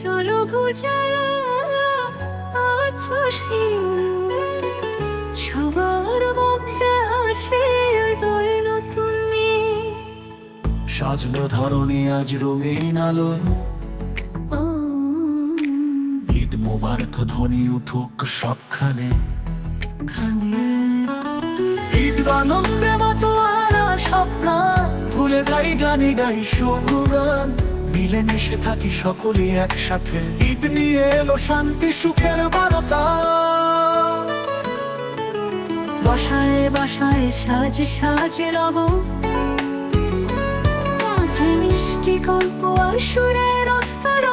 চলো গুজারা আছো সবার মুখে হাসি নতুন নিয়ে। সাজলো ধরনী আজ রঙিন আলো। ঈদ মোবারক ধ্বনি উঠুক সবখানে। খানে। ঈদ আনন্দে মাতোয়ারা সব প্রাণ ভুলে যাই গানি গাই শুভ গান মিলে মিশে থাকি সকলে একসাথে। ঈদ নিয়ে এলো শান্তি, সুখের বারতা। বাসায় বাসায় সাজে সাজে রব। মাঝে মিষ্টি গল্প আর সুরের অস্তর।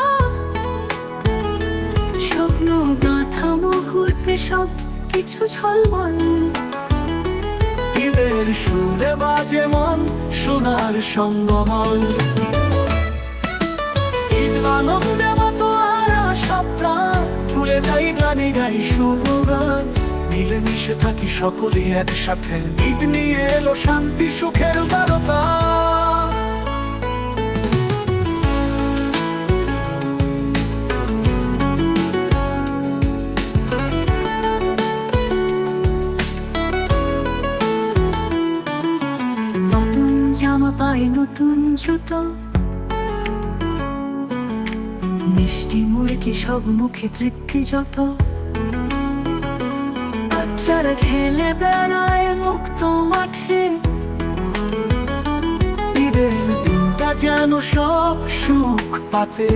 স্বপ্ন, গাথা, মুহূর্তে সব কিছু ছলবল ঈদের সুরে বাজে মন, সোনার সঙ্গমল। ঈদ আনন্দে মাতোয়ারা সব প্রাণ ভুলে যাই গানি গাই শুভ গান মিলে মিশে থাকি সকলে একসাথে ঈদ নিয়ে এলো শান্তি সুখের বারতা নতুন জামা পাই নতুন জুতো। মিষ্টি মুরগি সব মুখে তৃপ্তি যত। বাচ্চারা খেলে বেড়ায় মুক্ত মাঠে। ঈদের দিনটা যেন সব সুখ পাতে।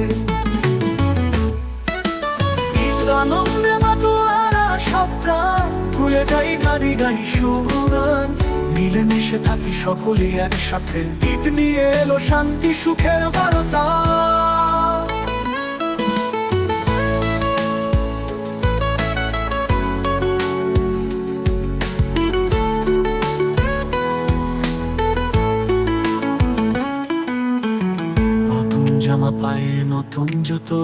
আনন্দে মাতোয়ারা সব প্রাণ। ভুলে যাই গানি গাই শুভ গান। মিলে থাকি সকলে একসাথে। ঈদ নিয়ে এলো শান্তি, সুখের বারতা জামা পায়ে নতুন জুতো।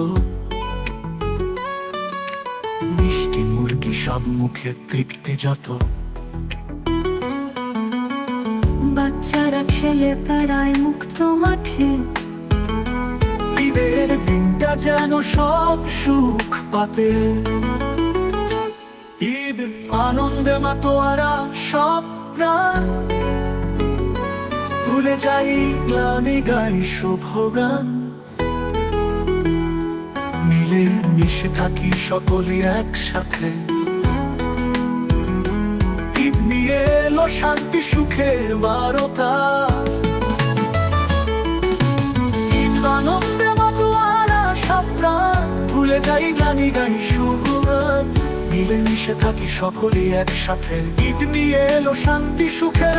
মিষ্টি মুরগি সব মুখে তৃপ্তি যত। বাচ্চারা খেলে বেড়ায় মুক্ত মাঠে। ঈদের দিনটা যেন সব সুখ পাতে। ঈদ আনন্দে মাতোয়ারা সব প্রাণ। ভুলে যাই গ্লানি গাই শুভ গান। মিলে মিশে থাকি সকলে একসাথে। ঈদ নিয়ে এলো শান্তি সুখের বারতা ঈদ আনন্দে মাতোয়ারা সব প্রাণ। ভুলে যাই গানি গাই গান। মিলে মিশে থাকি সকলে একসাথে। ঈদ নিয়ে এলো শান্তি, সুখের